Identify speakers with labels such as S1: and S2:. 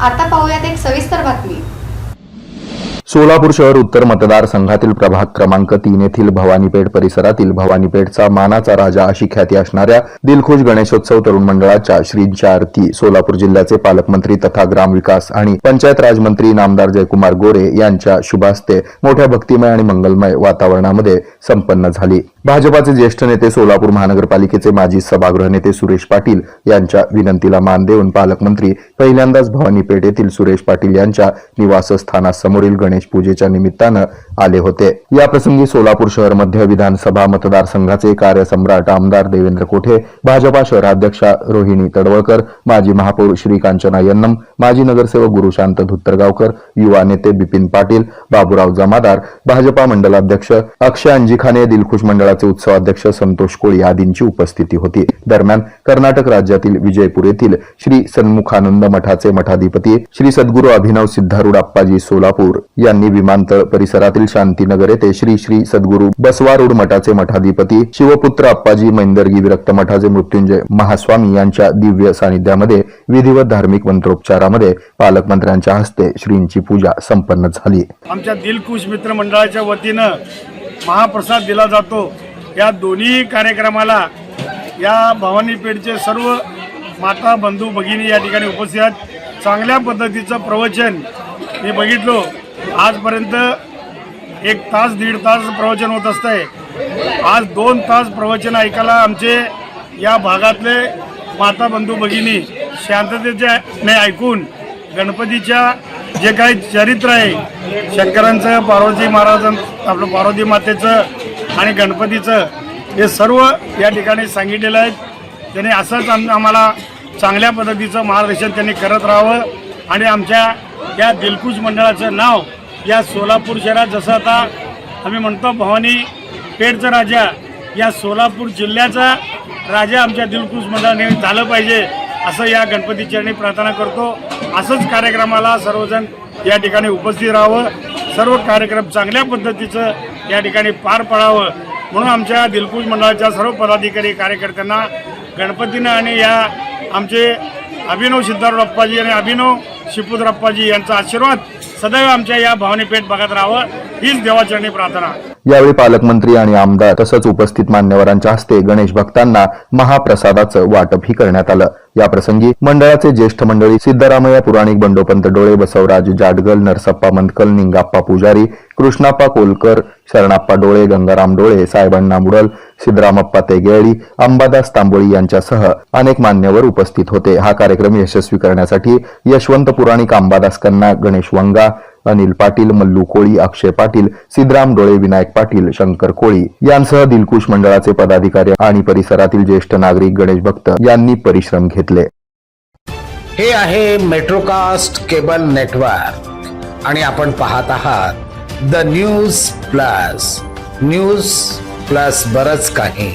S1: आता पाहूयात एक सविस्तर बातमी.
S2: सोलापूर शहर उत्तर मतदारसंघातील प्रभाग क्रमांक तीन येथील भवानीपेठ परिसरातील भवानीपेठचा मानाचा राजा अशी ख्याती असणाऱ्या दिलखुश गणेशोत्सव तरुण मंडळाच्या श्रींच्या आरती सोलापूर जिल्ह्याचे पालकमंत्री तथा ग्रामविकास आणि पंचायत राजमंत्री नामदार जयकुमार गोरे यांच्या शुभास्ते मोठ्या भक्तिमय आणि मंगलमय वातावरणामध्ये संपन्न झाली. भाजपाचे ज्येष्ठ नेते सोलापूर महानगरपालिकेचे माजी सभागृह नेते सुरेश पाटील यांच्या विनंतीला मान देऊन पालकमंत्री पहिल्यांदाच भवानीपेठ येथील सुरेश पाटील यांच्या निवासस्थानासमोरील गणेश पूजेच्या निमित्तानं आले होते. याप्रसंगी सोलापूर शहर मध्य विधानसभा मतदारसंघाचे कार्यसम्राट आमदार देवेंद्र कोठे भाजपा शहराध्यक्षा रोहिणी तडवळकर माजी महापौर श्रीकांचना यन्नम माजी नगरसेवक गुरुशांत धुत्तरगावकर युवा नेते बिपिन पाटील बाबूराव जमादार भाजपा मंडलाध्यक्ष अक्षय अंजिखाने दिलखुश मंडळाचे उत्सवाध्यक्ष संतोष कोळी आदींची उपस्थिती होती. दरम्यान कर्नाटक राज्यातील विजयपूर येथील श्री सन्मुखानंद मठाचे मठाधिपती श्री सद्गुरू अभिनव सिद्धारूढ अप्पाजी सोलापूर यांनी विमानतळ परिसरातील शांतीनगर येथे श्री श्री सद्गुरू बसवारूढ मठाचे मठाधिपती शिवपुत्र अप्पाजी मैंदर्गी विरक्त मठाचे मृत्युंजय महास्वामी यांच्या दिव्य सानिध्यामध्ये विधिवत धार्मिक मंत्रोपचारामध्ये पालकमंत्र्यांच्या हस्ते श्रींची पूजा संपन्न झाली.
S3: आमच्या दिलकुश मित्र मंडळाच्या वतीनं महाप्रसाद दिला जातो. या दोन्ही कार्यक्रमाला या भवानीपेठचे सर्व माता बंधू भगिनी या ठिकाणी उपस्थित आहेत. चांगल्या पद्धतीचं प्रवचन मी बघितलो. आजपर्यंत एक तास दीड तास प्रवचन होत असतंय. आज दोन तास प्रवचन ऐकायला आमचे या भागातले माता बंधू भगिनी शांततेने ऐकून गणपतीच्या जे काही चरित्र आहे शंकरांचं पार्वती महाराजां आपलं पार्वती मातेचं आणि गणपतीचं हे सर्व या ठिकाणी सांगितलेलं आहे. त्यांनी असंच आम्हाला चांगल्या पद्धतीचं मार्गदर्शन त्यांनी करत राहावं. आणि आमच्या या दिलखुश मंडळाचं नाव या सोलापूर शहरात जसं आता आम्ही म्हणतो भवानी पेठचा राजा या सोलापूर जिल्ह्याचा राजा आमच्या दिलखुश मंडळाने झालं पाहिजे. असं या गणपती चरणी प्रार्थना करतो. असंच कार्यक्रमाला सर्वजण या ठिकाणी उपस्थित राहावं. सर्व कार्यक्रम चांगल्या पद्धतीचं या ठिकाणी पार पडावं. म्हणून आमच्या दिलखुश मंडळाच्या सर्व पदाधिकारी कार्यकर्त्यांना गणपतीनं आणि या आमचे अभिनव सिद्धार्थ अप्पाजी आणि अभिनव शिपुत्र अप्पाजी यांचा आशीर्वाद सदैव आमच्या या भावनेपेठ भागात राहावं. हीच देवाचरणी प्रार्थना.
S2: यावेळी पालकमंत्री आणि आमदार तसंच उपस्थित मान्यवरांच्या हस्ते गणेश भक्तांना महाप्रसादाचं वाटपही करण्यात आलं. या प्रसंगी मंडळाचे ज्येष्ठ मंडळी सिद्धरामय्या पुराणिक बंडोपंत डोळे बसवराज जाडगल नरसप्पा मंदकल निंगाप्पा पुजारी कृष्णाप्पा कोलकर शरणाप्पा डोळे गंगाराम डोळे साहेबांना मुडल सिद्धरामप्पा तेगेळी अंबादास तांबोळी यांच्यासह अनेक मान्यवर उपस्थित होते. हा कार्यक्रम यशस्वी करण्यासाठी यशवंत पुराणिक अंबादास कन्ना गणेश वंगा अनिल पाटील मल्लू कोळी अक्षय पाटील सिद्धराम डोळे विनायक पाटील शंकर कोळी यांसह दिलकुश मंडळाचे पदाधिकारी आणि परिसरातील ज्येष्ठ नागरिक गणेश भक्त यांनी परिश्रम घेतले.
S4: हे आहे मेट्रोकास्ट केबल नेटवर्क आणि आपण पाहत आहात the news plus news plus बरच काही.